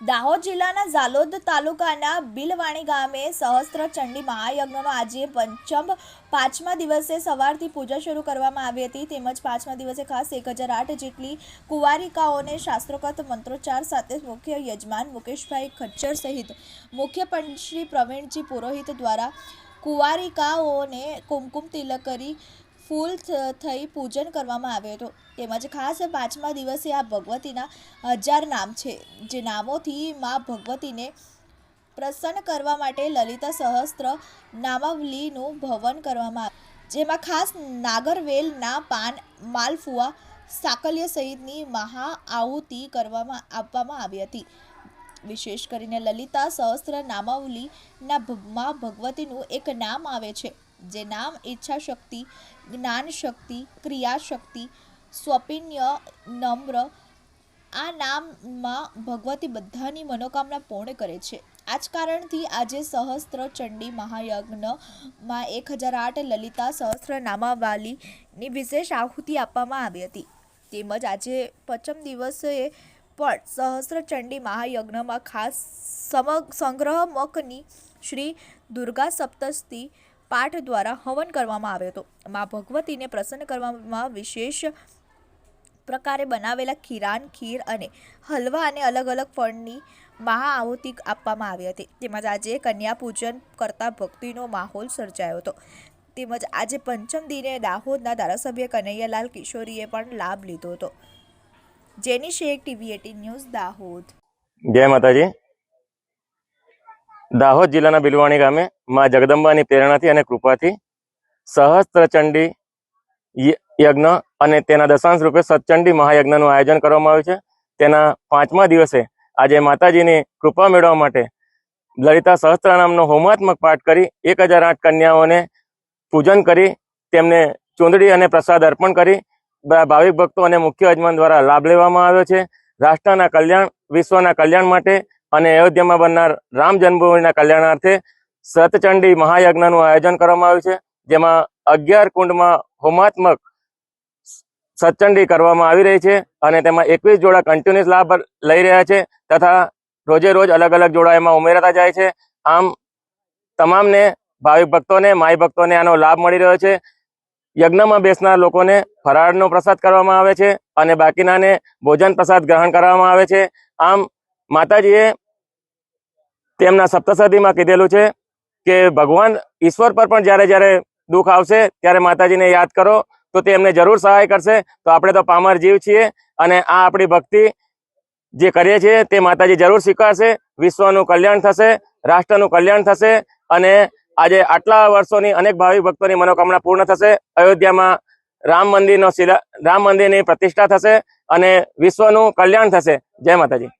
દાહોદ જિલ્લાના ઝાલોદ તાલુકાના બિલવાણી ગામે સહસ્ત્ર ચંડી મહાયજ્ઞમાં આજે પંચમ પાંચમા દિવસે સવારથી પૂજા શરૂ કરવામાં આવી હતી. તેમજ પાંચમા દિવસે ખાસ એક હજાર આઠ જેટલી કુંવારિકાઓને શાસ્ત્રોક્ત મંત્રોચ્ચાર સાથે મુખ્ય યજમાન મુકેશભાઈ ખચ્ચર સહિત મુખ્ય પંડિત શ્રી પ્રવીણજી પુરોહિત દ્વારા કુંવારિકાઓને કુમકુમ તિલક કરી ફૂલ થઈ પૂજન કરવામાં આવ્યું હતું. તેમજ ખાસ પાંચમા દિવસે આ ભગવતીના હજાર નામ છે. જે નામોથી મા ભગવતીને પ્રસન્ન કરવા માટે લલિતા સહસ્ત્ર નામાવલીનું ભવન કરવામાં આવ્યું. જેમાં ખાસ નાગરવેલના પાન માલફુઆ સાકલ્ય સહિતની મહા આહુતિ કરવામાં, આપવામાં આવી હતી. વિશેષ કરીને લલિતા સહસ્ત્ર નામાવલીના મા ભગવતીનું એક નામ આવે છે. જે નામ ઈચ્છા શક્તિ જ્ઞાન શક્તિ ક્રિયા શક્તિ સ્વપિન્ય, નમ્ર, આ નામમાં ભગવતી બધાની મનોકામના પૂર્ણ કરે છે. આ જ કારણથી આજે સહસ્ત્ર ચંડી મહાયજ્ઞમાં એક હજાર આઠ લલિતા સહસ્ત્ર નામાવાલીની વિશેષ આહુતિ આપવામાં આવી હતી. તેમજ આજે પચમ દિવસે પણ સહસ્ત્ર ચંડી મહાયજ્ઞમાં ખાસ સમ સંગ્રહ મકની શ્રી દુર્ગા સપ્તસ્તી પાઠ દ્વારા હવન કરવામાં આવ્યો હતો. મા ભગવતીને પ્રસન્ન કરવામાં વિશેષ પ્રકારે બનાવેલા ખીરાન, ખીર અને હલવા અને અલગ અલગ ફળની મહાઆહુતિ આપવામાં આવી હતી. તેમજ આજે કન્યા પૂજન કરતા ભક્તિનો માહોલ સર્જાયો હતો. તેમજ આજે પંચમ દિને દાહોદના ધારાસભ્ય કનૈયાલાલ કિશોરીએ પણ લાભ લીધો હતો. Jeni Sheikh, TV eighteen news Dahod. જય માતાજી. દાહોદ જિલ્લાના બિલવાણી ગામે મા જગદંબાની પ્રેરણાથી અને કૃપાથી સહસ્ત્રચંડી યજ્ઞ અને તેના દશાંશ રૂપે સતચંડી મહાયજ્ઞનું આયોજન કરવામાં આવ્યું છે. તેના પાંચમા દિવસે આજે માતાજીની કૃપા મેળવવા માટે લલિતા સહસ્ત્ર નામનો હોમાત્મક પાઠ કરી એક હજાર આઠ કન્યાઓને પૂજન કરી તેમને ચૂંદડી અને પ્રસાદ અર્પણ કરી ભાવિક ભક્તો અને મુખ્ય યજમાન દ્વારા લાભ લેવામાં આવ્યો છે. રાષ્ટ્રના કલ્યાણ, વિશ્વના કલ્યાણ માટે અને અયોધ્યામાં બનનાર રામ જન્મભૂમિના કલ્યાણાર્થે સતચંડી મહાયજ્ઞનું આયોજન કરવામાં આવ્યું છે, જેમાં અગિયાર કુંડમાં હોમાત્મક સતચંડી કરવામાં આવી રહી છે અને તેમાં એકવીસ જોડા કન્ટિન્યુઅસ લાભ લઈ રહ્યા છે તથા રોજે રોજ અલગ અલગ જોડા એમાં ઉમેરાતા જાય છે. આમ તમામને ભાવિક ભક્તોને માય ભક્તોને આનો લાભ મળી રહ્યો છે. યજ્ઞમાં બેસનાર લોકોને ફરાળનો પ્રસાદ કરવામાં આવે છે અને બાકીનાને ભોજન પ્રસાદ ગ્રહણ કરવામાં આવે છે. આમ માતાજીએ તેમના સપ્તસદીમાં કીધેલું છે કે ભગવાન ઈશ્વર પર પણ જ્યારે જ્યારે દુઃખ આવશે ત્યારે માતાજીને યાદ કરો, તો તે એમને જરૂર સહાય કરશે. તો આપણે તો પામર જીવ છીએ અને આ આપણી ભક્તિ જે કરીએ છીએ તે માતાજી જરૂર સ્વીકારશે. વિશ્વનું કલ્યાણ થશે, રાષ્ટ્રનું કલ્યાણ થશે અને આજે આટલા વર્ષોની અનેક ભાવિક ભક્તોની મનોકામના પૂર્ણ થશે. અયોધ્યામાં રામ મંદિરનો શિલા, રામ મંદિરની પ્રતિષ્ઠા થશે અને વિશ્વનું કલ્યાણ થશે. જય માતાજી.